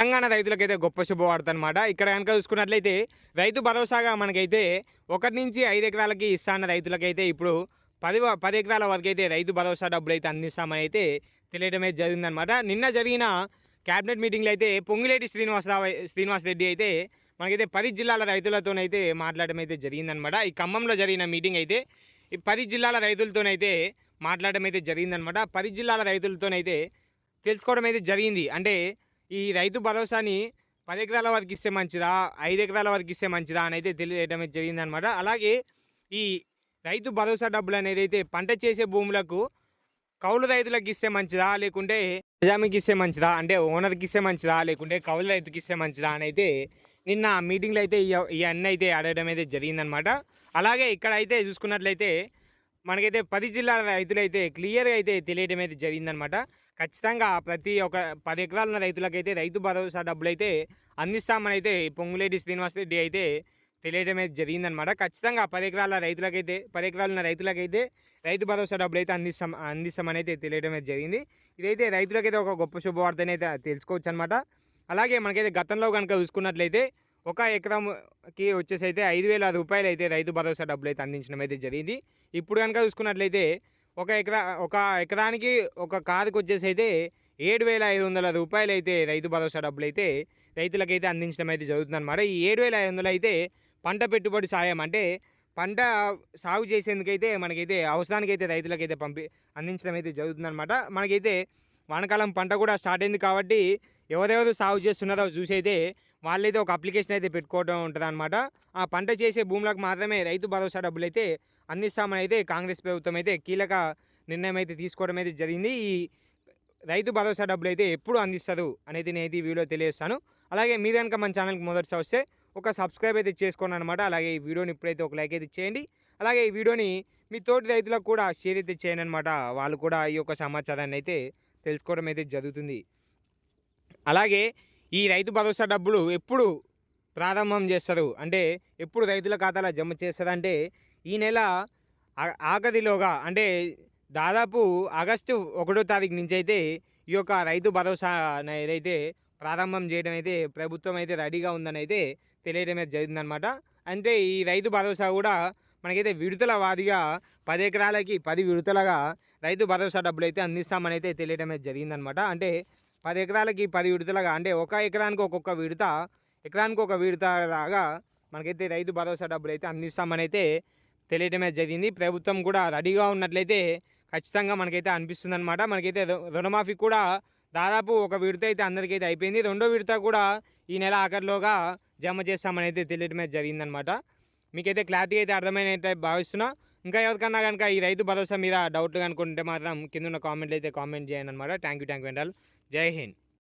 తెలంగాణ రైతులకైతే గొప్ప శుభవార్త అనమాట ఇక్కడ కనుక చూసుకున్నట్లయితే రైతు భరోసాగా మనకైతే ఒకటి నుంచి ఐదు ఎకరాలకి ఇస్తాన్న రైతులకైతే ఇప్పుడు పది పది ఎకరాల వరకు అయితే రైతు భరోసా డబ్బులు అయితే అందిస్తామని అయితే తెలియడం అయితే జరిగిందనమాట నిన్న జరిగిన క్యాబినెట్ మీటింగ్లో అయితే పొంగిలేటి శ్రీనివాసరావు శ్రీనివాస్ రెడ్డి అయితే మనకైతే పది జిల్లాల రైతులతోనైతే మాట్లాడడం అయితే జరిగిందనమాట ఈ ఖమ్మంలో జరిగిన మీటింగ్ అయితే ఈ పది జిల్లాల రైతులతోనైతే మాట్లాడడం అయితే జరిగిందనమాట పది జిల్లాల రైతులతోనైతే తెలుసుకోవడం అయితే జరిగింది. అంటే ఈ రైతు భరోసాని పది ఎకరాల వరకు ఇస్తే మంచిదా? ఐదు ఎకరాల వరకు ఇస్తే మంచిదా? అని అయితే తెలియడం జరిగిందనమాట అలాగే ఈ రైతు భరోసా డబ్బులు అనేది అయితే పంట చేసే భూములకు కౌలు రైతులకు ఇస్తే మంచిదా? లేకుంటే నిజామికి ఇస్తే మంచిదా? అంటే ఓనర్కి ఇస్తే మంచిదా? లేకుంటే కౌలు రైతుకి ఇస్తే మంచిదా? అని అయితే నిన్న మీటింగ్లో అయితే ఇవన్నీ అయితే అడగడం అయితే జరిగిందనమాట అలాగే ఇక్కడ అయితే చూసుకున్నట్లయితే మనకైతే పది జిల్లాల రైతులైతే క్లియర్గా అయితే తెలియడం అయితే జరిగిందనమాట. ఖచ్చితంగా ప్రతి ఒక్క పది ఎకరాల ఉన్న రైతులకైతే రైతు భరోసా డబ్బులు అయితే అందిస్తామని అయితే పొంగులేటి శ్రీనివాస్ రెడ్డి అయితే తెలియడం అయితే జరిగిందనమాట. ఖచ్చితంగా పది ఎకరాల రైతులకైతే పది ఎకరాలు ఉన్న రైతులకైతే రైతు భరోసా డబ్బులు అయితే అందిస్తాం అందిస్తామని అయితే తెలియడం అయితే జరిగింది. ఇదైతే రైతులకైతే ఒక గొప్ప శుభవార్తని అయితే తెలుసుకోవచ్చు అనమాట అలాగే మనకైతే గతంలో కనుక చూసుకున్నట్లయితే ఒక ఎకరంకి వచ్చేసి అయితే ఐదు వేల రూపాయలు అయితే రైతు భరోసా డబ్బులు అయితే అందించడం అయితే జరిగింది. ఇప్పుడు కనుక చూసుకున్నట్లయితే ఒక ఎకరా ఒక ఎకరానికి ఒక కారుకు వచ్చేసి అయితే ఏడు వేల ఐదు వందల రూపాయలు అయితే రైతు భరోసా డబ్బులు అయితే రైతులకైతే అందించడం అయితే జరుగుతుంది అనమాట ఈ ఏడు వేల ఐదు వందలు అయితే పంట పెట్టుబడి సాయం అంటే పంట సాగు చేసేందుకైతే మనకైతే అవసరానికైతే రైతులకైతే పంపి అందించడం అయితే జరుగుతుందన్నమాట. మనకైతే వానకాలం పంట కూడా స్టార్ట్ అయింది కాబట్టి ఎవరెవరు సాగు చేస్తున్నారో చూసి అయితే వాళ్ళైతే ఒక అప్లికేషన్ అయితే పెట్టుకోవడం ఉంటుంది అనమాట ఆ పంట చేసే భూములకు మాత్రమే రైతు భరోసా డబ్బులు అయితే అందిస్తామని అయితే కాంగ్రెస్ ప్రభుత్వం అయితే కీలక నిర్ణయం అయితే తీసుకోవడం అయితే జరిగింది. ఈ రైతు భరోసా డబ్బులు అయితే ఎప్పుడు అందిస్తారు అనేది నేను ఈ వీడియో తెలియజేస్తాను. అలాగే మీరు కనుక మన ఛానల్కి మొదటిసారి వస్తే ఒక సబ్స్క్రైబ్ అయితే చేసుకోండి అనమాట అలాగే ఈ వీడియోని ఇప్పుడైతే ఒక లైక్ అయితే చేయండి. అలాగే ఈ వీడియోని మీ తోటి రైతులకు కూడా షేర్ అయితే చేయండి అనమాట వాళ్ళు కూడా ఈ యొక్క సమాచారాన్ని అయితే తెలుసుకోవడం అయితే జరుగుతుంది. అలాగే ఈ రైతు భరోసా డబ్బులు ఎప్పుడు ప్రారంభం చేస్తారు? అంటే ఎప్పుడు రైతుల ఖాతాలో జమ చేస్తారంటే ఈ నెల ఆగదిలోగా ఆఖరిలోగా అంటే దాదాపు ఆగస్టు ఒకటో తారీఖు నుంచి అయితే ఈ యొక్క రైతు భరోసా ఏదైతే ప్రారంభం చేయడం అయితే ప్రభుత్వం అయితే రెడీగా ఉందని అయితే తెలియడం అయితే జరిగిందనమాట అంటే ఈ రైతు భరోసా కూడా మనకైతే విడుదల వారిగా పది ఎకరాలకి పది విడుదలగా రైతు భరోసా డబ్బులు అయితే అందిస్తామని అయితే తెలియడం అయితే జరిగిందనమాట అంటే పది ఎకరాలకి పది విడతలుగా అంటే ఒక ఎకరానికి ఒక్కొక్క విడత ఎకరానికి ఒక విడత లాగా మనకైతే రైతు భరోసా డబ్బులు అయితే అందిస్తామని అయితే తెలియటమే జరిగింది. ప్రభుత్వం కూడా రెడీగా ఉన్నట్లయితే ఖచ్చితంగా మనకైతే అనిపిస్తుంది అనమాట మనకైతే రు- రుణమాఫీ కూడా దాదాపు ఒక విడత అయితే అందరికైతే అయిపోయింది. రెండో విడత కూడా ఈ నెల ఆఖరిలోగా జమ చేస్తామని అయితే తెలియటమే జరిగిందనమాట మీకైతే క్లారిటీ అయితే అర్థమైనట్టు భావిస్తున్నా. ఇంకా ఎవరికన్నా కనుక ఈ రైతు భరోసా మీద డౌట్లు కనుకుంటే మాత్రం కింద ఉన్న కామెంట్లు అయితే కామెంట్ చేయండి అనమాట థ్యాంక్ యూ థ్యాంక్ యూ జై హింద్.